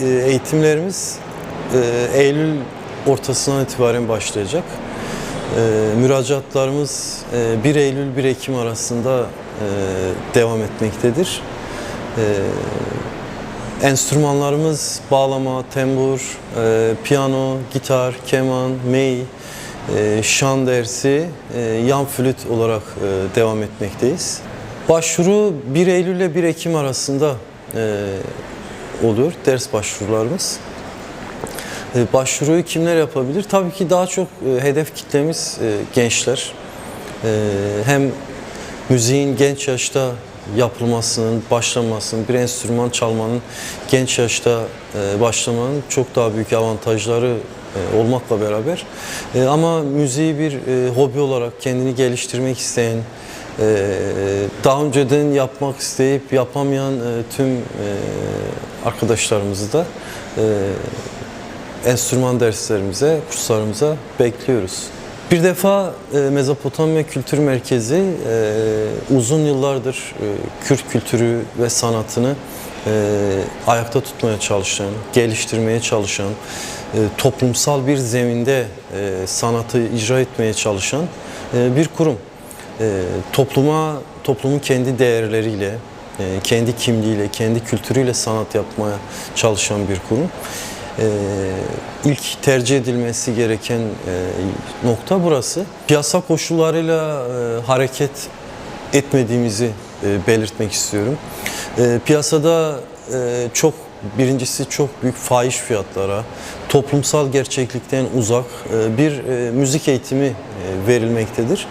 eğitimlerimiz e, Eylül ortasından itibaren başlayacak. E, müracaatlarımız e, 1 Eylül 1 Ekim arasında e, devam etmektedir. E, enstrümanlarımız bağlama, tembur, e, piyano, gitar, keman, mey, e, şan dersi, e, yan flüt olarak e, devam etmekteyiz. Başvuru 1 Eylül ile 1 Ekim arasında e, oluyor ders başvurularımız. E, Başvuruyu kimler yapabilir? Tabii ki daha çok e, hedef kitlemiz e, gençler. Hem müziğin genç yaşta yapılmasının, başlamasının, bir enstrüman çalmanın genç yaşta başlamanın çok daha büyük avantajları olmakla beraber ama müziği bir hobi olarak kendini geliştirmek isteyen, e, daha önceden yapmak isteyip yapamayan e, tüm e, arkadaşlarımızı da e, enstrüman derslerimize, kurslarımıza bekliyoruz. Bir defa Mezopotamya Kültür Merkezi uzun yıllardır e, Kürt kültürü ve sanatını ayakta tutmaya çalışan, geliştirmeye çalışan, toplumsal bir zeminde sanatı icra etmeye çalışan bir kurum. E, topluma, toplumun kendi değerleriyle, e, kendi kimliğiyle, kendi kültürüyle sanat yapmaya çalışan bir kurum. Ee, ilk tercih edilmesi gereken e, nokta burası. Piyasa koşullarıyla e, hareket etmediğimizi e, belirtmek istiyorum. E, piyasada e, çok birincisi çok büyük fahiş fiyatlara, toplumsal gerçeklikten uzak e, bir e, müzik eğitimi e, verilmektedir.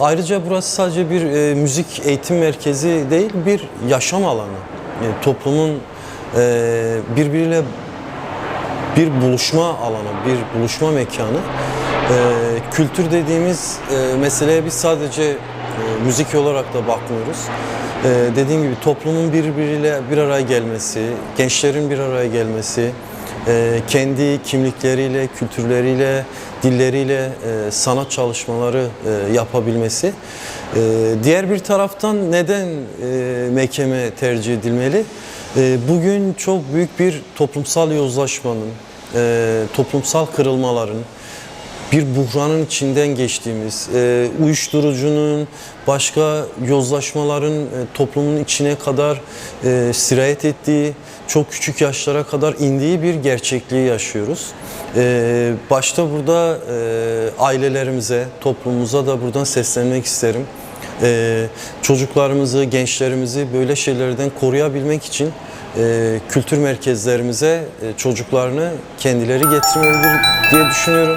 Ayrıca burası sadece bir müzik eğitim merkezi değil, bir yaşam alanı. E, Toplumun birbiriyle bir buluşma alanı, bir buluşma mekanı. Kültür dediğimiz meseleye biz sadece e, müzik olarak da bakmıyoruz. Ee, dediğim gibi toplumun birbiriyle bir araya gelmesi, gençlerin bir araya gelmesi, e, kendi kimlikleriyle, kültürleriyle, dilleriyle sanat çalışmaları yapabilmesi. Diğer bir taraftan neden mekeme tercih edilmeli? Bugün çok büyük bir toplumsal yozlaşmanın, toplumsal kırılmaların, bir buhranın içinden geçtiğimiz, e, uyuşturucunun, başka yozlaşmaların e, toplumun içine kadar e, sirayet ettiği, çok küçük yaşlara kadar indiği bir gerçekliği yaşıyoruz. Başta burada ailelerimize, toplumumuza da buradan seslenmek isterim. Çocuklarımızı, gençlerimizi böyle şeylerden koruyabilmek için kültür merkezlerimize çocuklarını kendileri getirmelidir diye düşünüyorum.